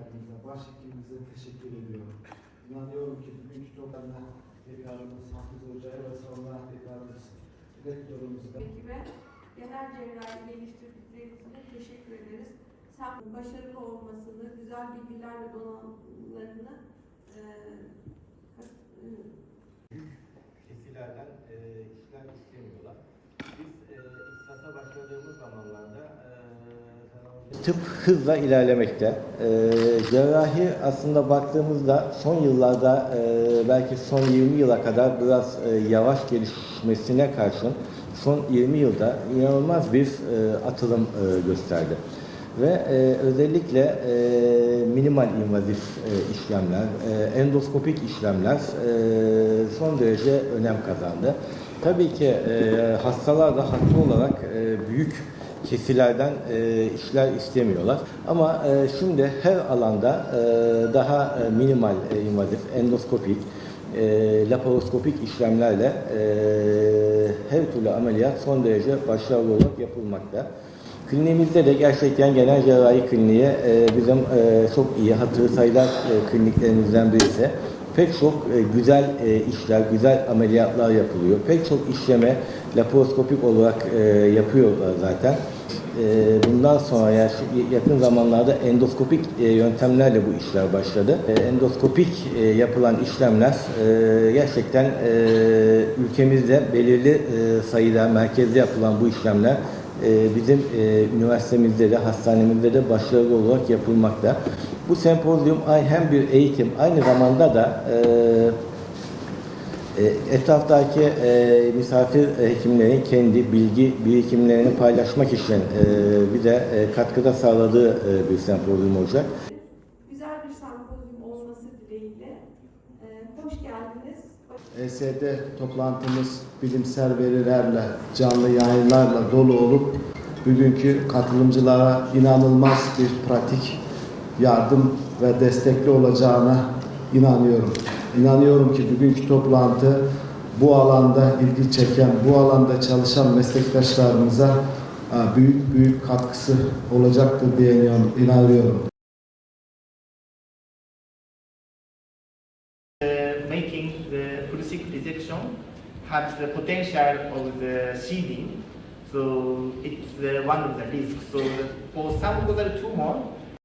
sekreterimize, başhekimimize teşekkür ediyorum. İnanıyorum ki bugünkü toplamda tekrarımız Hafız Hoca'ya ve sonra tekrarımız rektörümüze ekibe genel cerrahi geliştirdikleri için de teşekkür ederiz. Sen başarılı olmasını, güzel bilgiler ve donanımlarını e, e, kesilerden e, işler istemiyorlar. Biz e, ihtisasa başladığımız zamanlarda e, Tıp hızla ilerlemekte. Ee, cerrahi aslında baktığımızda son yıllarda e, belki son 20 yıla kadar biraz e, yavaş gelişmesine karşın son 20 yılda inanılmaz bir e, atılım e, gösterdi. Ve e, özellikle e, minimal invazif e, işlemler, e, endoskopik işlemler e, son derece önem kazandı. Tabii ki e, hastalar da haklı olarak e, büyük kesilerden e, işler istemiyorlar. Ama e, şimdi her alanda e, daha e, minimal e, invazif, endoskopik, e, laparoskopik işlemlerle e, her türlü ameliyat son derece başarılı olarak yapılmakta. Kliniğimizde de gerçekten genel cerrahi kliniği e, bizim e, çok iyi hatırı sayılar e, kliniklerimizden birisi. Pek çok e, güzel e, işler, güzel ameliyatlar yapılıyor. Pek çok işleme laparoskopik olarak e, yapıyorlar zaten. Bundan sonra ya- yakın zamanlarda endoskopik yöntemlerle bu işler başladı. Endoskopik yapılan işlemler gerçekten ülkemizde belirli sayıda merkezde yapılan bu işlemler bizim üniversitemizde de hastanemizde de başarılı olarak yapılmakta. Bu sempozyum ay- hem bir eğitim aynı zamanda da e, e, etraftaki e, misafir hekimlerin kendi bilgi birikimlerini paylaşmak için e, bize e, katkıda sağladığı e, bir sempozyum olacak. güzel bir sempozyum olması dileğiyle e, hoş geldiniz. ESD toplantımız bilimsel verilerle, canlı yayınlarla dolu olup bugünkü katılımcılara inanılmaz bir pratik yardım ve destekli olacağına inanıyorum. İnanıyorum ki bugünkü toplantı bu alanda ilgi çeken, bu alanda çalışan meslektaşlarımıza e, büyük büyük katkısı olacaktır diye inanıyorum. making the pulsic rejection has the potential of the seeding, so it's uh, one of the risks. So the, for some causal tumor,